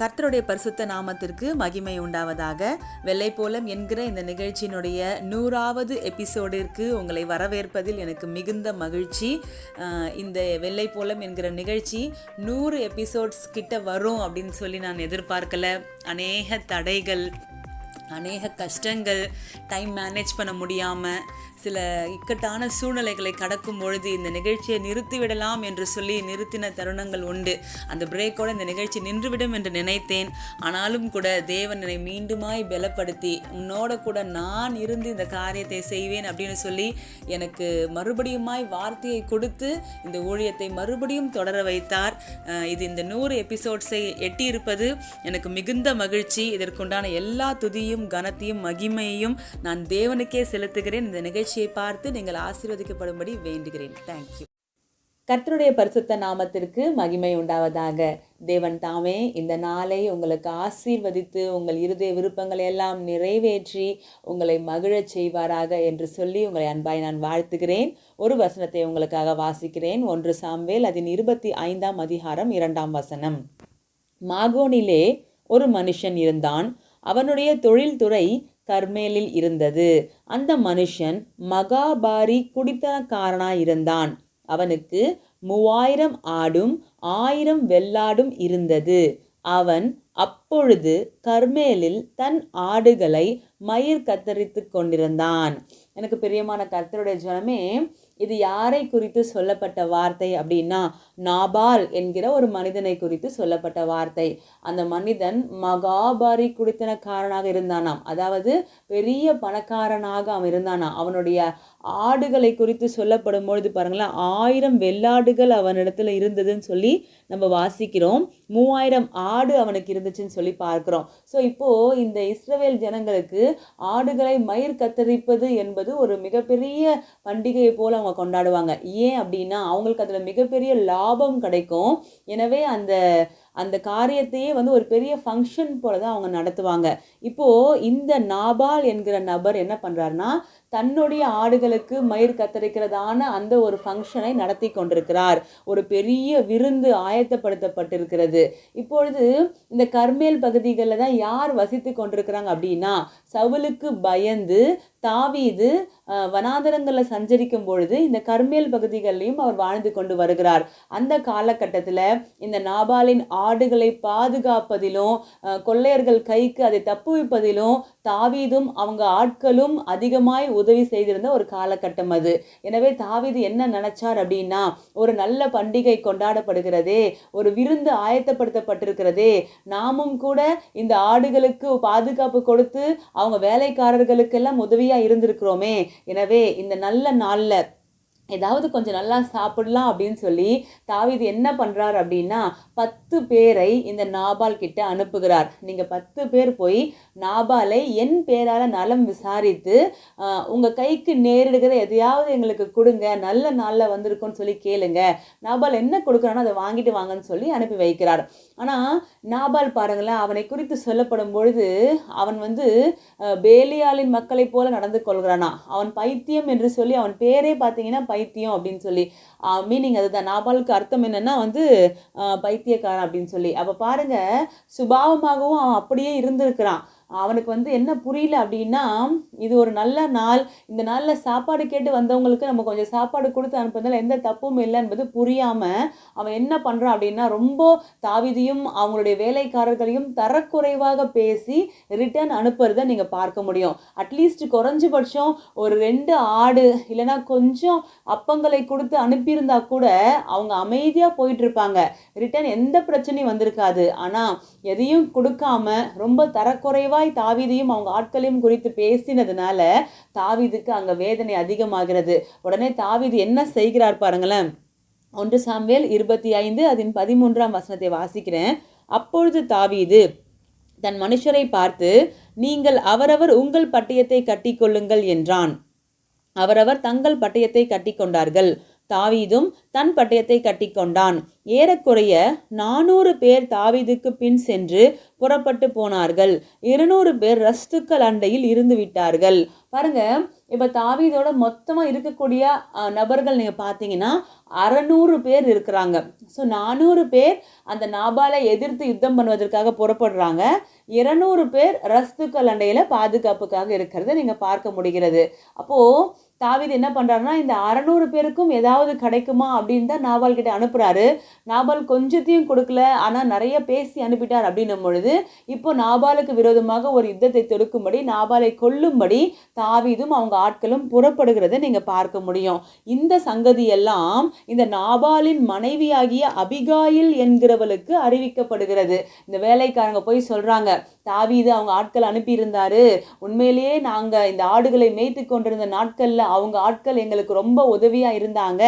கர்த்தருடைய பரிசுத்த நாமத்திற்கு மகிமை உண்டாவதாக. வெள்ளைப்போலம் என்கிற இந்த நிகழ்ச்சியினுடைய நூறாவது எபிசோடிற்கு உங்களை வரவேற்பதில் எனக்கு மிகுந்த மகிழ்ச்சி. இந்த இந்த வெள்ளைப்போலம் என்கிற நிகழ்ச்சி நூறு எபிசோட்ஸ் கிட்ட வரும் அப்படின்னு சொல்லி நான் எதிர்பார்க்கல. அநேக தடைகள் அநேக கஷ்டங்கள் டைம் மேனேஜ் பண்ண முடியாமல் சில இக்கட்டான சூழ்நிலைகளை கடக்கும் பொழுது இந்த நிகழ்ச்சியை நிறுத்திவிடலாம் என்று சொல்லி நிறுத்தின தருணங்கள் உண்டு. அந்த பிரேக்கோடு இந்த நிகழ்ச்சி நின்றுவிடும் என்று நினைத்தேன். ஆனாலும் கூட தேவன் என்னை மீண்டுமாய் பலப்படுத்தி உன்னோட கூட நான் இருந்து இந்த காரியத்தை செய்வேன் அப்படின்னு சொல்லி எனக்கு மறுபடியுமாய் வார்த்தையை கொடுத்து இந்த ஊழியத்தை மறுபடியும் தொடர வைத்தார். இது இந்த நூறு எபிசோட்ஸை எட்டியிருப்பது எனக்கு மிகுந்த மகிழ்ச்சி. இதற்குண்டான எல்லா துதியும் கனத்தையும் மகிமையையும் நான் தேவனுக்கே செலுத்துகிறேன். இந்த நிகழ்ச்சி நிகழ்ச்சியை பார்த்து நீங்கள் ஆசீர்வதிக்கப்படும்படி வேண்டுகிறேன். தேங்க்யூ கர்த்தருடைய பரிசுத்த நாமத்திற்கு மகிமை உண்டாவதாக. தேவன் தாமே இந்த நாளை உங்களுக்கு ஆசீர்வதித்து உங்கள் இருதய விருப்பங்களை எல்லாம் நிறைவேற்றி உங்களை மகிழச் செய்வாராக என்று சொல்லி உங்களை அன்பாய் நான் வாழ்த்துகிறேன். ஒரு வசனத்தை உங்களுக்காக வாசிக்கிறேன். ஒன்று சாம்வேல் அதன் இருபத்தி ஐந்தாம் அதிகாரம் இரண்டாம் வசனம். மாகோனிலே ஒரு மனுஷன் இருந்தான். அவனுடைய தொழில்துறை கர்மேலில் இருந்தது. அந்த மனுஷன் மகாபாரி குடித்தனக்காரனாயிருந்தான். அவனுக்கு மூவாயிரம் ஆடும் ஆயிரம் வெள்ளாடும் இருந்தது. அவன் அப்பொழுது கர்மேலில் தன் ஆடுகளை மயிர் கத்தரித்து கொண்டிருந்தான். எனக்கு பிரியமான கர்த்தருடைய ஜனமே இது யாரை குறித்து சொல்லப்பட்ட வார்த்தை அப்படின்னா நாபால் என்கிற ஒரு மனிதனை குறித்து சொல்லப்பட்ட வார்த்தை. அந்த மனிதன் மகாபாரி குடித்தனக்காரனாக இருந்தானாம். அதாவது பெரிய பணக்காரனாக அவன் இருந்தானாம். அவனுடைய ஆடுகளை குறித்து சொல்லப்படும் பொழுது பாருங்களேன் ஆயிரம் வெள்ளாடுகள் அவனிடத்துல இருந்ததுன்னு சொல்லி நம்ம வாசிக்கிறோம். மூவாயிரம் ஆடு அவனுக்கு இருந்துச்சுன்னு சொல்லி பார்க்குறோம். ஸோ இப்போது இந்த இஸ்ரவேல் ஜனங்களுக்கு ஆடுகளை மயிர் கத்தரிப்பது என்பது ஒரு மிகப்பெரிய பண்டிகையை போல அவங்க கொண்டாடுவாங்க. ஏன் அப்படின்னா அவங்களுக்கு அதில் மிகப்பெரிய லாபம் கிடைக்கும். எனவே அந்த அந்த காரியத்தையே வந்து ஒரு பெரிய ஃபங்க்ஷன் போல தான் அவங்க நடத்துவாங்க. இப்போது இந்த நாபால் என்கிற நபர் என்ன பண்ணுறாருன்னா தன்னுடைய ஆடுகளுக்கு மயிர் கத்தரிக்கிறதான அந்த ஒரு ஃபங்க்ஷனை நடத்தி கொண்டிருக்கிறார். ஒரு பெரிய விருந்து ஆயத்தப்படுத்தப்பட்டிருக்கிறது. இப்பொழுது இந்த கர்மேல் பகுதிகளில் தான் யார் வசித்து கொண்டிருக்கிறாங்க அப்படின்னா சவுலுக்கு பயந்து தாவீது வனாந்தரங்களில் சஞ்சரிக்கும் பொழுது இந்த கர்மேல் பகுதிகளிலையும் அவர் வாழ்ந்து கொண்டு வருகிறார். அந்த காலகட்டத்தில் இந்த நாபாலின் ஆடுகளை பாதுகாப்பதிலும் கொள்ளையர்கள் கைக்கு அதை தப்புவிப்பதிலும் தாவீதும் அவங்க ஆட்களும் அதிகமாய் உதவி செய்திருந்த ஒரு காலகட்டம் அது. எனவே தாவீது என்ன நினைச்சார் அப்படின்னா ஒரு நல்ல பண்டிகை கொண்டாடப்படுகிறதே ஒரு விருந்து ஆயத்தப்படுத்தப்பட்டிருக்கிறதே நாமும் கூட இந்த ஆடுகளுக்கு பாதுகாப்பு கொடுத்து அவங்க வேலைக்காரர்களுக்கெல்லாம் உதவியாக இருந்திருக்கிறோமே. எனவே இந்த நல்ல நாளில் ஏதாவது கொஞ்சம் நல்லா சாப்பிடலாம் அப்படின்னு சொல்லி தாவீது என்ன பண்ணுறார் அப்படின்னா பத்து பேரை இந்த நாபால் கிட்ட அனுப்புகிறார். நீங்கள் பத்து பேர் போய் நாபாலை என் பேரால் நலம் விசாரித்து உங்கள் கைக்கு நேரிடுகிற எதையாவது எங்களுக்கு கொடுங்க நல்ல நாளில் வந்திருக்கும்னு சொல்லி கேளுங்க. நாபால் என்ன கொடுக்குறானோ அதை வாங்கிட்டு வாங்கன்னு சொல்லி அனுப்பி வைக்கிறார். ஆனால் நாபால் பாருங்களேன் அவனை குறித்து சொல்லப்படும் பொழுது அவன் வந்து பேலியாலின் மக்களைப் போல நடந்து கொள்கிறானா. அவன் பைத்தியம் என்று சொல்லி அவன் பேரே பார்த்தீங்கன்னா பைத்தியம் அப்படின்னு சொல்லி. மீனிங் அதுதான். நாபாலுக்கு அர்த்தம் என்னன்னா வந்து அஹ், பைத்தியக்காரன் அப்படின்னு சொல்லி. அப்போ பாருங்க சுபாவமாகவும் அவன் அப்படியே இருந்திருக்கிறான். அவனுக்கு வந்து என்ன புரியல அப்படின்னா இது ஒரு நல்ல நாள் இந்த நாளில் சாப்பாடு கேட்டு வந்தவங்களுக்கு நம்ம கொஞ்சம் சாப்பாடு கொடுத்து அனுப்புறதுல எந்த தப்பும் இல்லை என்பது புரியாமல் அவன் என்ன பண்ணுறான் அப்படின்னா ரொம்ப தாவிதியும் அவங்களுடைய வேலைக்காரர்களையும் தரக்குறைவாக பேசி ரிட்டர்ன் அனுப்புறதை நீங்கள் பார்க்க முடியும். அட்லீஸ்ட் குறைஞ்சபட்சம் ஒரு ரெண்டு ஆடு இல்லைன்னா கொஞ்சம் அப்பங்களை கொடுத்து அனுப்பியிருந்தா கூட அவங்க அமைதியாக போயிட்டுருப்பாங்க ரிட்டர்ன் எந்த பிரச்சனையும் வந்திருக்காது. ஆனால் எதையும் கொடுக்காம ரொம்ப தரக்குறைவாக தரக்குறைவாய் தாவீதையும் அவங்க ஆட்களையும் குறித்து பேசினதுனால தாவீதுக்கு அங்கே வேதனை அதிகமாகிறது. உடனே தாவீது என்ன செய்கிறார் பாருங்களேன். ஒன்று சாம்வேல் இருபத்தி ஐந்து அதன் பதிமூன்றாம் வசனத்தை வாசிக்கிறேன். அப்பொழுது தாவீது தன் மனுஷரை பார்த்து நீங்கள் அவரவர் உங்கள் பட்டயத்தை கட்டிக்கொள்ளுங்கள் என்றான். அவரவர் தங்கள் பட்டயத்தை கட்டிக்கொண்டார்கள். தாவீதும் தன் பட்டயத்தை கட்டிக்கொண்டான். ஏறக்குறைய நானூறு பேர் தாவீதுக்கு பின் சென்று புறப்பட்டு போனார்கள். இருநூறு பேர் ரஸ்துக்கள் அண்டையில் இருந்து விட்டார்கள். பாருங்க இப்போ தாவீதோட மொத்தமாக இருக்கக்கூடிய நபர்கள் நீங்கள் பார்த்தீங்கன்னா அறநூறு பேர் இருக்கிறாங்க. ஸோ நானூறு பேர் அந்த நாபாலை எதிர்த்து யுத்தம் பண்ணுவதற்காக புறப்படுறாங்க. இருநூறு பேர் ரஸ்துக்கள் அண்டையில் பாதுகாப்புக்காக இருக்கிறத நீங்கள் பார்க்க முடிகிறது. அப்போது தாவீது என்ன பண்ணுறாருன்னா இந்த அறநூறு பேருக்கும் ஏதாவது கிடைக்குமா அப்படின்னு தான் நாபால் கிட்ட அனுப்புகிறாரு நாபால் கொஞ்சத்தையும் கொடுக்கல ஆனால் நிறைய பேசி அனுப்பிட்டார் அப்படின்னும் பொழுது இப்போ நாபாலுக்கு விரோதமாக ஒரு யுத்தத்தை தொடுக்கும்படி நாபாலை கொல்லும்படி தாவீதும் அவங்க ஆட்களும் புறப்படுகிறதை நீங்கள் பார்க்க முடியும். இந்த சங்கதியெல்லாம் இந்த நாபாலின் மனைவியாகிய அபிகாயில் என்கிறவளுக்கு அறிவிக்கப்படுகிறது. இந்த வேலைக்காரங்க போய் சொல்கிறாங்க தாவீது அவங்க ஆட்கள் அனுப்பியிருந்தாரு. உண்மையிலேயே நாங்கள் இந்த ஆடுகளை மேய்த்து கொண்டிருந்த நாட்களில் அவங்க ஆட்கள் எங்களுக்கு ரொம்ப உதவியாக இருந்தாங்க.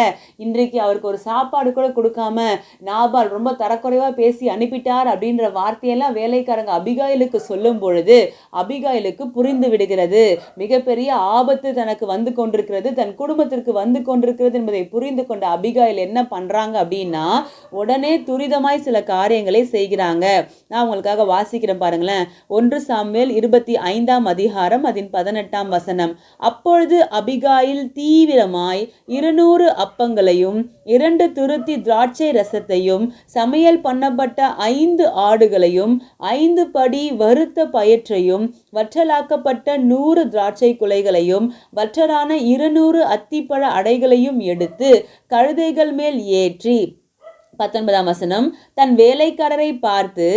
இன்றைக்கு அவருக்கு ஒரு சாப்பாடு கூட கொடுக்காம நாபால் ரொம்ப தரக்குறைவாக பேசி அனுப்பிட்டார் அப்படின்ற வார்த்தையெல்லாம் வேலைக்காரங்க அபிகாயிலுக்கு சொல்லும் பொழுது அபிகாயிலுக்கு புரிந்து விடுகிறது. மிகப்பெரிய ஆபத்து தனக்கு வந்து கொண்டிருக்கிறது தன் குடும்பத்திற்கு வந்து கொண்டிருக்கிறது என்பதை புரிந்து கொண்ட அபிகாயில் என்ன பண்ணுறாங்க அப்படின்னா உடனே துரிதமாய் சில காரியங்களை செய்கிறாங்க. நான் உங்களுக்காக வாசிக்கிறேன் பாருங்களேன். ஒன்று சாமுவேல் இருபத்தி ஐந்தாம் அதிகாரம் அதன் பதினெட்டாம் வசனம். அப்பொழுது அபிகாயில் தீவிரமாய் இருநூறு அப்பங்களையும் இரண்டு துருத்தி திராட்சை ரசத்தையும் சமையல் பண்ணப்பட்ட ஐந்து ஆடுகளையும் ஐந்து படி வறுத்த பயற்றையும் வற்றலாக்கப்பட்ட நூறு திராட்சை குலைகளையும் வற்றலான இருநூறு அத்திப்பழ அடைகளையும் எடுத்து கழுதைகள் மேல் ஏற்றி பத்தொன்பதாம் வசனம் தன் வேலைக்காரரை பார்த்து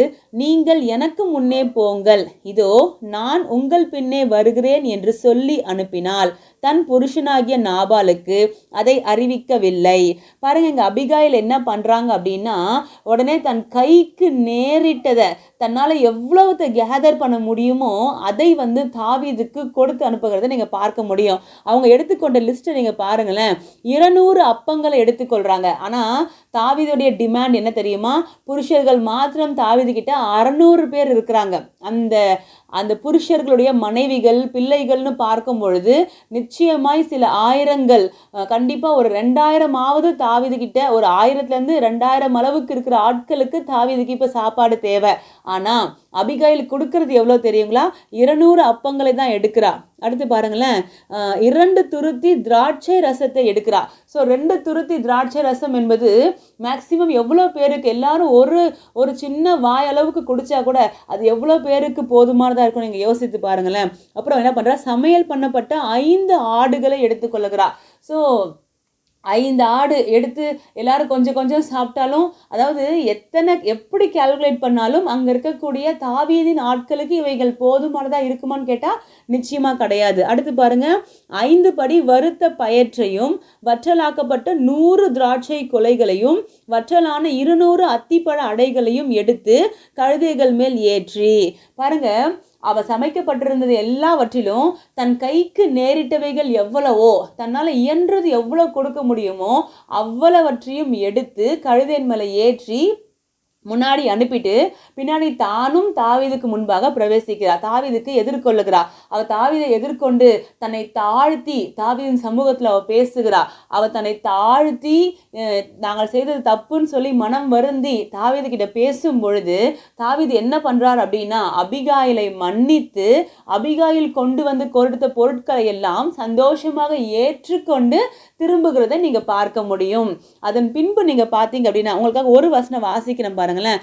நீங்கள் எனக்கு முன்னே போங்கள். இதோ நான் உங்கள் பின்னே வருகிறேன் என்று சொல்லி அனுப்பினால் தன் புருஷனாகிய நாபாலுக்கு அதை அறிவிக்கவில்லை. பாருங்க இங்க அபிகாயில் என்ன பண்றாங்க அப்படின்னா உடனே தன் கைக்கு நேரிட்டதை தன்னால் எவ்வளவு கேதர் பண்ண முடியுமோ அதை வந்து தாவீதுக்கு கொடுத்து அனுப்புகிறத நீங்கள் பார்க்க முடியும். அவங்க எடுத்துக்கொண்ட லிஸ்ட்டை நீங்கள் பாருங்களேன். இருநூறு அப்பங்களை எடுத்துக்கொள்கிறாங்க ஆனால் தாவீதுடைய டிமாண்ட் என்ன தெரியுமா? புருஷர்கள் மாத்திரம் தாவீது கிட்ட அறநூறு பேர் இருக்கிறாங்க. அந்த அந்த புருஷர்களுடைய மனைவிகள் பிள்ளைகள்னு பார்க்கும் பொழுது நிச்சயமாய் சில ஆயிரங்கள் கண்டிப்பாக ஒரு ரெண்டாயிரமாவது தாவிதுகிட்ட ஒரு ஆயிரத்துலேருந்து ரெண்டாயிரம் அளவுக்கு இருக்கிற ஆட்களுக்கு தாவிதுக்கு இப்போ சாப்பாடு தேவை. ஆனால் அபிகாயில் கொடுக்கறது எவ்வளோ தெரியுங்களா? இருநூறு அப்பங்களை தான் எடுக்கிறா. அடுத்து பாருங்களேன். இரண்டு துருத்தி திராட்சை ரசத்தை எடுக்கிறா. ஸோ ரெண்டு துருத்தி திராட்சை ரசம் என்பது மேக்சிமம் எவ்வளோ பேருக்கு? எல்லாரும் ஒரு ஒரு சின்ன வாயளவுக்கு குடித்தா கூட அது எவ்வளோ பேருக்கு போதுமானதாக இருக்கும்? நீங்கள் யோசித்து பாருங்களேன். அப்புறம் என்ன பண்ணுறா சமையல் பண்ணப்பட்ட ஐந்து ஆடுகளை எடுத்துக்கொள்ளுகிறா. ஸோ ஐந்து ஆடு எடுத்து எல்லாரும் கொஞ்சம் கொஞ்சம் சாப்பிட்டாலும் அதாவது எத்தனை எப்படி கால்குலேட் பண்ணாலும் அங்கே இருக்கக்கூடிய தாவீதின் ஆட்களுக்கு இவைகள் போதுமானதாக இருக்குமான்னு கேட்டால் நிச்சயமாக கிடையாது. அடுத்து பாருங்கள் ஐந்து படி வறுத்த பயற்றையும் வற்றலாக்கப்பட்ட நூறு திராட்சை கொலைகளையும் வற்றலான இருநூறு அத்திப்பழ அடைகளையும் எடுத்து கழுதைகள் மேல் ஏற்றி. பாருங்கள் அவ சமைக்கப்பட்டிருந்தது எல்லாவற்றிலும் தன் கைக்கு நேரிட்டவைகள் எவ்வளவோ தன்னால் இயன்றது எவ்வளவு கொடுக்க முடியுமோ அவ்வளவற்றையும் எடுத்து கழுதையின் மேலே ஏற்றி முன்னாடி அனுப்பிட்டு பின்னாடி தானும் தாவீதுக்கு முன்பாக பிரவேசிக்கிறார். தாவீதுக்கு எதிர்கொள்ளுகிறார். அவ தாவிதை எதிர்கொண்டு தன்னை தாழ்த்தி தாவிதின் சமூகத்தில் அவ பேசுகிறார். அவ தன்னை தாழ்த்தி நாங்கள் செய்தது தப்புன்னு சொல்லி மனம் வருந்தி தாவீது கிட்ட பேசும் பொழுது தாவீது என்ன பண்ணுறார் அப்படின்னா அபிகாயிலை மன்னித்து அபிகாயில் கொண்டு வந்து கொடுத்த பொருட்களை எல்லாம் சந்தோஷமாக ஏற்றுக்கொண்டு திரும்புகிறதை நீங்க பார்க்க முடியும். அதன் பின்பு நீங்க பார்த்தீங்க அப்படின்னா உங்களுக்காக ஒரு வசனம் வாசிக்கிறேன் பாருங்களேன்.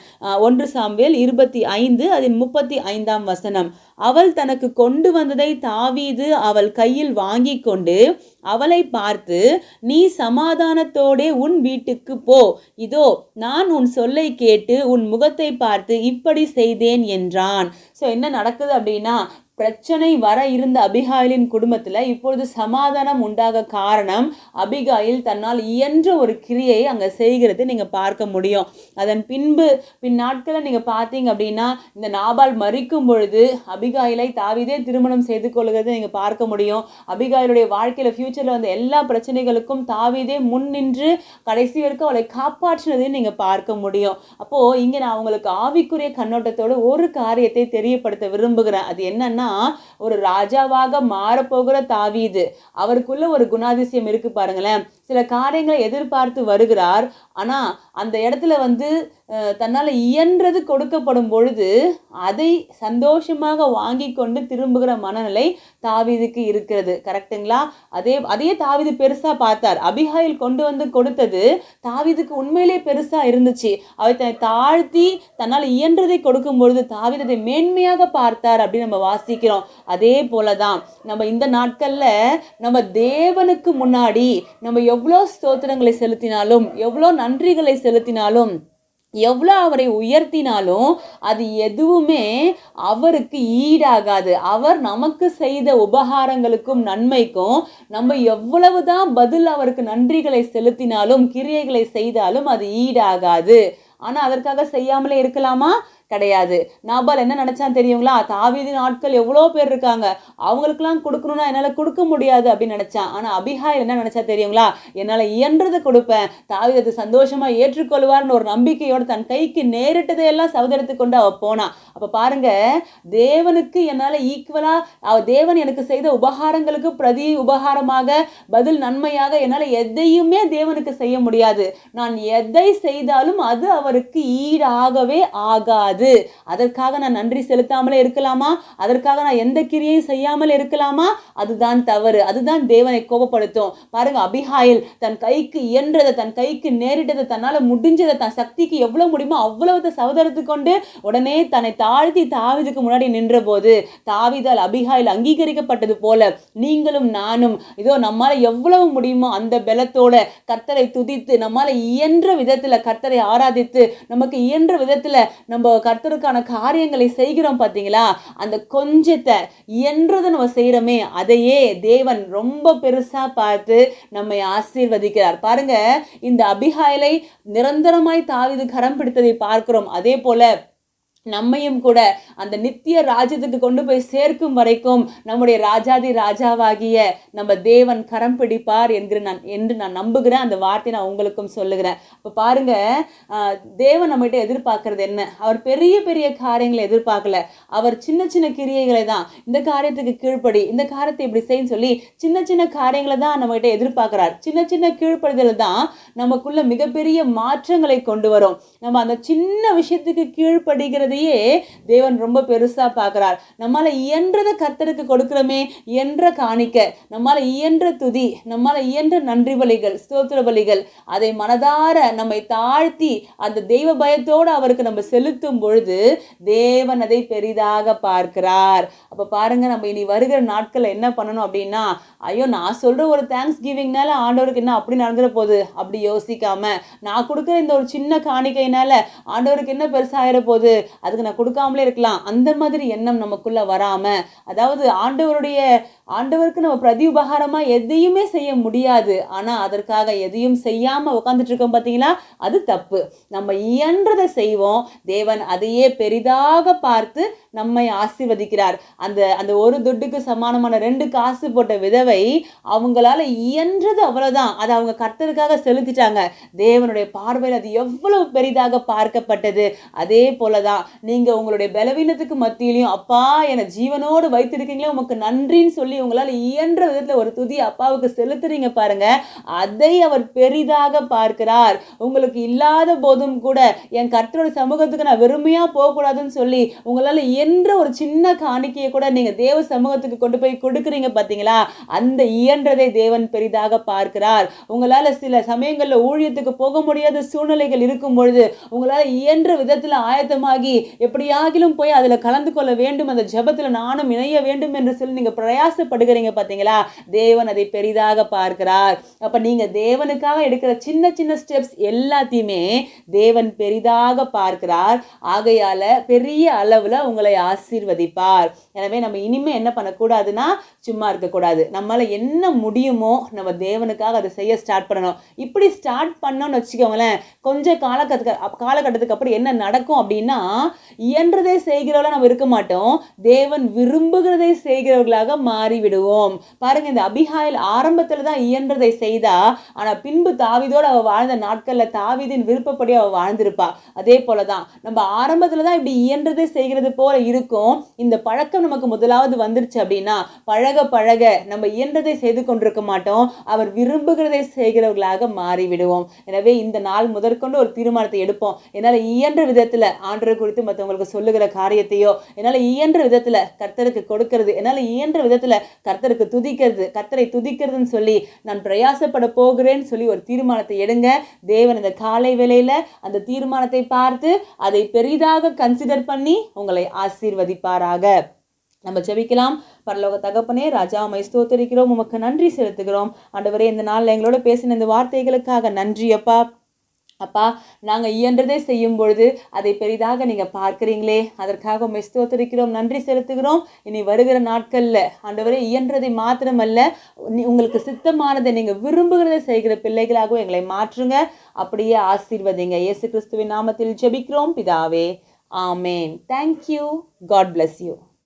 ஒன்று சாம்பேல் இருபத்தி ஐந்து அதன் முப்பத்தி ஐந்தாம் வசனம். அவள் தனக்கு கொண்டு வந்ததை தாவீது அவள் கையில் வாங்கி கொண்டு அவளை பார்த்து நீ சமாதானத்தோடே உன் வீட்டுக்கு போ. இதோ நான் உன் சொல்லை கேட்டு உன் முகத்தை பார்த்து இப்படி செய்தேன் என்றான். ஸோ என்ன நடக்குது அப்படின்னா பிரச்சனை வர இருந்த அபிகாயிலின் குடும்பத்தில் இப்பொழுது சமாதானம் உண்டாக காரணம் அபிகாயில் தன்னால் இயன்ற ஒரு கிரியை அங்கே செய்கிறது நீங்கள் பார்க்க முடியும். அதன் பின்பு பின் நாட்களில் நீங்கள் பார்த்தீங்க அப்படின்னா இந்த நாபால் மறிக்கும் பொழுது அபிகாயிலை தாவிதே திருமணம் செய்து கொள்கிறதை நீங்கள் பார்க்க முடியும். அபிகாயிலுடைய வாழ்க்கையில் ஃப்யூச்சரில் வந்த எல்லா பிரச்சனைகளுக்கும் தாவிதே முன் நின்று கடைசி வரைக்கும் அவளை காப்பாற்றினதையும் நீங்கள் பார்க்க முடியும். அப்போது இங்கே நான் உங்களுக்கு ஆவிக்குரிய கண்ணோட்டத்தோட ஒரு காரியத்தை தெரியப்படுத்த விரும்புகிறேன். அது என்னன்னா ஒரு ராஜாவாக மாறப்போகிற தாவீது. அவருக்குள்ள ஒரு குணாதிசயம் இருக்கு பாருங்களேன். சில காரியங்களை எதிர்பார்த்து வருகிறார். ஆனால் அந்த இடத்துல வந்து தன்னால் இயன்றது கொடுக்கப்படும் பொழுது அதை சந்தோஷமாக வாங்கி கொண்டு திரும்புகிற மனநிலை தாவிதுக்கு இருக்கிறது. கரெக்ட்டுங்களா? அதே அதையே தாவிது பெருசாக பார்த்தார். அபிஹாயில் கொண்டு வந்து கொடுத்தது தாவிதுக்கு உண்மையிலே பெருசாக இருந்துச்சு. அவர் தன்னை தாழ்த்தி தன்னால் இயன்றதை கொடுக்கும் பொழுது தாவீது அதை மேன்மையாக பார்த்தார் அப்படின்னு நம்ம வாசிக்கிறோம். அதே போல தான் நம்ம இந்த நாட்களில் நம்ம தேவனுக்கு முன்னாடி நம்ம எவ்வளோ எவ்வளோ ஸ்தோத்திரங்களை செலுத்தினாலும் எவ்வளோ நன்றிகளை செலுத்தினாலும் எவ்வளோ அவரை உயர்த்தினாலும் அது எதுவுமே அவருக்கு ஈடாகாது. அவர் நமக்கு செய்த உபகாரங்களுக்கும் நன்மைக்கும் நம்ம எவ்வளவுதான் பதில் அவருக்கு நன்றிகளை செலுத்தினாலும் கிரியைகளை செய்தாலும் அது ஈடாகாது. ஆனால் அதற்காக செய்யாமலே இருக்கலாமா? கிடையாது. நாபால் என்ன நினைச்சான் தெரியுங்களா? தாவீதின் ஆட்கள் எவ்வளோ பேர் இருக்காங்க? அவங்களுக்குலாம் கொடுக்கணும்னா என்னால் கொடுக்க முடியாது அப்படின்னு நினைச்சான். ஆனால் அபிகாயில் என்ன நினைச்சா தெரியுங்களா? என்னால் இயன்றதை கொடுப்பேன். தாவீதத்தை சந்தோஷமாக ஏற்றுக்கொள்வார்னு ஒரு நம்பிக்கையோடு தன் கைக்கு நேரிட்டதையெல்லாம் சகோதரத்து கொண்டு அவள் போனான் அப்போ பாருங்க தேவனுக்கு என்னால் ஈக்குவலாக அவ தேவன் எனக்கு செய்த உபகாரங்களுக்கு பிரதி உபகாரமாக பதில் நன்மையாக என்னால் எதையுமே தேவனுக்கு செய்ய முடியாது. நான் எதை செய்தாலும் அது அவருக்கு ஈடாகவே ஆகாது. அதற்காக நான் நன்றி செலுத்தாமலே இருக்கலாமா? அதற்காக நான் எந்த கிரியையும் செய்யாமல் இருக்கலாமா? அதுதான் தவறு. அதுதான் தேவனை கோபப்படுத்தும். பாருங்க அபிஹாயில் தன் கைக்கு இயன்றதை தன் கைக்கு நேரிட்டதை தன்னால் முடிஞ்சதை தன் சக்திக்கு எவ்வளவு முடியுமோ அவ்வளவு சகோதரத்து கொண்டு உடனே தன்னை தாழ்த்தி தாவிதுக்கு முன்னாடி நின்ற போது தாவிதால் அபிஹாயில் அங்கீகரிக்கப்பட்டது போல நீங்களும் நானும் இதோ நம்மால் எவ்வளவு முடியுமோ அந்த பலத்தோட கர்த்தரை துதித்து நம்மால் இயன்ற விதத்தில் கர்த்தரை ஆராதித்து நமக்கு இயன்ற விதத்தில் நம்ம கர்த்தருக்கான காரியங்களை செய்கிறோம் பார்த்தீங்களா? அந்த கொஞ்சத்தை இயன்றதை நம்ம செய்கிறோமே அதையே தேவன் ரொம்ப பெருசாக பார்த்து நம்மை ஆசீர்வதிக்கிறார். பாருங்க இந்த அபிகாயலை நிரந்தரமாய் தாவிது கரம் பிடித்ததை பார்க்கிறோம். அதே போல நம்மையும் கூட அந்த நித்திய ராஜ்யத்துக்கு கொண்டு போய் சேர்க்கும் வரைக்கும் நம்முடைய ராஜாதி ராஜாவாகிய நம்ம தேவன் கரம் பிடிப்பார் என்கிற நான் என்று நான் நம்புகிறேன். அந்த வார்த்தையை நான் உங்களுக்கும் சொல்லுகிறேன். இப்போ பாருங்க தேவன் நம்மகிட்ட எதிர்பார்க்கறது என்ன? அவர் பெரிய பெரிய காரியங்களை எதிர்பார்க்கல. அவர் சின்ன சின்ன கிரியைகளை தான் இந்த காரியத்துக்கு கீழ்ப்படி இந்த காரியத்தை இப்படி செய்யுன்னு சொல்லி சின்ன சின்ன காரியங்களை தான் நம்மகிட்ட எதிர்பார்க்கிறார். சின்ன சின்ன கீழ்ப்படுதல் தான் நமக்குள்ள மிகப்பெரிய மாற்றங்களை கொண்டு வரும். நம்ம அந்த சின்ன விஷயத்துக்கு செய்கிறதையே தேவன் ரொம்ப பெருசாக பார்க்குறார். நம்மளால் இயன்றதை கர்த்தருக்கு கொடுக்குறோமே இயன்ற காணிக்க நம்மால இயன்ற துதி நம்மால இயன்ற நன்றி பலிகள் ஸ்தோத்திர பலிகள் அதை மனதார நம்மை தாழ்த்தி அந்த தெய்வ பயத்தோடு அவருக்கு நம்ம செலுத்தும் பொழுது தேவன் அதை பெரிதாக பார்க்கிறார். அப்போ பாருங்க நம்ம இனி வருகிற நாட்களில் என்ன பண்ணணும் அப்படின்னா ஐயோ நான் சொல்கிற ஒரு தேங்க்ஸ் கிவிங்னால ஆண்டவருக்கு என்ன அப்படி நடந்துட போகுது? அப்படி யோசிக்காம நான் கொடுக்குற இந்த ஒரு சின்ன காணிக்கையினால ஆண்டவருக்கு என்ன பெருசாகிற போகுது? அதுக்கு நான் கொடுக்காமலே இருக்கலாம். அந்த மாதிரி எண்ணம் நமக்குள்ளே வராமல் அதாவது ஆண்டவருடைய ஆண்டவருக்கு நம்ம பிரதி உபகாரமாக எதையுமே செய்ய முடியாது. ஆனால் அதற்காக எதையும் செய்யாமல் உட்காந்துட்டு இருக்கோம் அது தப்பு. நம்ம இயன்றதை செய்வோம். தேவன் அதையே பெரிதாக பார்த்து நம்மை ஆசிர்வதிக்கிறார். அந்த அந்த ஒரு துட்டுக்கு சமானமான ரெண்டு காசு போட்ட விதவை அவங்களால இயன்றது அவ்வளோதான் அதை அவங்க கர்த்தருக்காக செலுத்திட்டாங்க. தேவனுடைய பார்வையில் அது எவ்வளவு பெரிதாக பார்க்கப்பட்டது. அதே போலதான் நீங்கள் உங்களுடைய பலவீனத்துக்கு மத்தியிலையும் அப்பா என ஜீவனோடு வைத்திருக்கீங்களே உமக்கு நன்றின்னு சொல்லி உங்களால் இயன்ற விதத்தில் ஒரு துதி அப்பாவுக்கு செலுத்துறீங்க பாருங்க. அதை அவர் பெரிதாக பார்க்கிறார். உங்களுக்கு இல்லாத போதும் கூட என் கற்றோட சமூகத்துக்கு நான் வெறுமையாக போகக்கூடாதுன்னு சொல்லி உங்களால இயன்ற ஒரு சின்ன காணிக்கையை கூட நீங்கள் தேவ சமூகத்துக்கு கொண்டு போய் கொடுக்குறீங்க பார்த்தீங்களா அந்த இயன்றதை தேவன் பெரிதாக பார்க்கிறார். உங்களால சில சமயங்களில் ஊழியத்துக்கு போக முடியாத சூழ்நிலைகள் இருக்கும் பொழுது உங்களால் இயன்ற விதத்தில் ஆயத்தமாகி எப்படியாகிலும் போய் அதுல கலந்து கொள்ள வேண்டும் அந்த ஜெபத்துல நானும் இணைய வேண்டும் என்று சொல்லி நீங்க பிரயாசப்படுகிறீங்க பார்த்தீங்களா தேவன் அதை பெரிதாக பார்க்கிறார். அப்ப நீங்க தேவனுக்காக எடுக்கிற சின்ன சின்ன ஸ்டெப்ஸ் எல்லாத்தையுமே தேவன் பெரிதாக பார்க்கிறார். ஆகையால பெரிய அளவுல உங்களை ஆசீர்வதிப்பார். எனவே நம்ம இனிமே என்ன பண்ணக்கூடாதுன்னா சும்மா இருக்கக்கூடாது. நம்மளால் என்ன முடியுமோ நம்ம தேவனுக்காக அதை செய்ய ஸ்டார்ட் பண்ணணும். இப்படி ஸ்டார்ட் பண்ணோன்னு வச்சுக்கோங்களேன் கொஞ்சம் காலகட்டத்துக்கு காலகட்டத்துக்கு அப்புறம் என்ன நடக்கும் அப்படின்னா இயன்றதை செய்கிறவர்களா நம்ம இருக்க மாட்டோம். தேவன் விரும்புகிறதை செய்கிறவர்களாக மாறிவிடுவோம். பாருங்கள் பாருங்க இந்த அபிகாயில் ஆரம்பத்தில் தான் இயன்றதை செய்தா ஆனால் பின்பு தாவிதோடு அவள் வாழ்ந்த நாட்களில் தாவிதின் விருப்பப்படி அவள் வாழ்ந்திருப்பா. அதே போலதான் நம்ம ஆரம்பத்தில் தான் இப்படி இயன்றதை செய்கிறது போல இருக்கும். இந்த பழக்கம் நமக்கு முதலாவது வந்துருச்சு அப்படின்னா பழ பழக பழக நம்ம இயன்றதை செய்து கொண்டிருக்க மாட்டோம். அவர் விரும்புகிறதை செய்கிறவர்களாக மாறிவிடுவோம். எனவே இந்த நாள் முதற்கொண்டு ஒரு தீர்மானத்தை எடுப்போம். என்னால் இயன்ற விதத்தில் ஆண்டரை குறித்து மற்றவங்களுக்கு சொல்லுகிற காரியத்தையோ என்னால் இயன்ற விதத்தில் கர்த்தருக்கு கொடுக்கிறது என்னால் இயன்ற விதத்தில் கர்த்தருக்கு துதிக்கிறது கர்த்தரை துதிக்கிறதுன்னு சொல்லி நான் பிரயாசப்பட போகிறேன்னு சொல்லி ஒரு தீர்மானத்தை எடுங்க. தேவன் இந்த காலை வேளையில அந்த தீர்மானத்தை பார்த்து அதை பெரிதாக கன்சிடர் பண்ணி உங்களை ஆசீர்வதிப்பாராக. நம்ம ஜெபிக்கலாம். பரலோக தகப்பனே ராஜா உமை ஸ்தோத்தரிக்கிறோம். உமக்கு நன்றி செலுத்துகிறோம். ஆண்டவரே இந்த நாளில் எங்களோட பேசின இந்த வார்த்தைகளுக்காக நன்றி அப்பா. அப்பா நாங்கள் இயன்றதை செய்யும் பொழுது அதை பெரிதாக நீங்கள் பார்க்குறீங்களே. அதற்காக உண்மை ஸ்தோத்தரிக்கிறோம். நன்றி செலுத்துகிறோம். இனி வருகிற நாட்களில் ஆண்டவரே இயன்றதை மாத்திரமல்ல நீ- உங்களுக்கு சித்தமானதை நீங்கள் விரும்புகிறதை செய்கிற பிள்ளைகளாகவும் எங்களை மாற்றுங்க. அப்படியே ஆசீர்வதிங்க. இயேசு கிறிஸ்துவின் நாமத்தில் ஜெபிக்கிறோம். பிதாவே ஆமேன். Thank you God bless you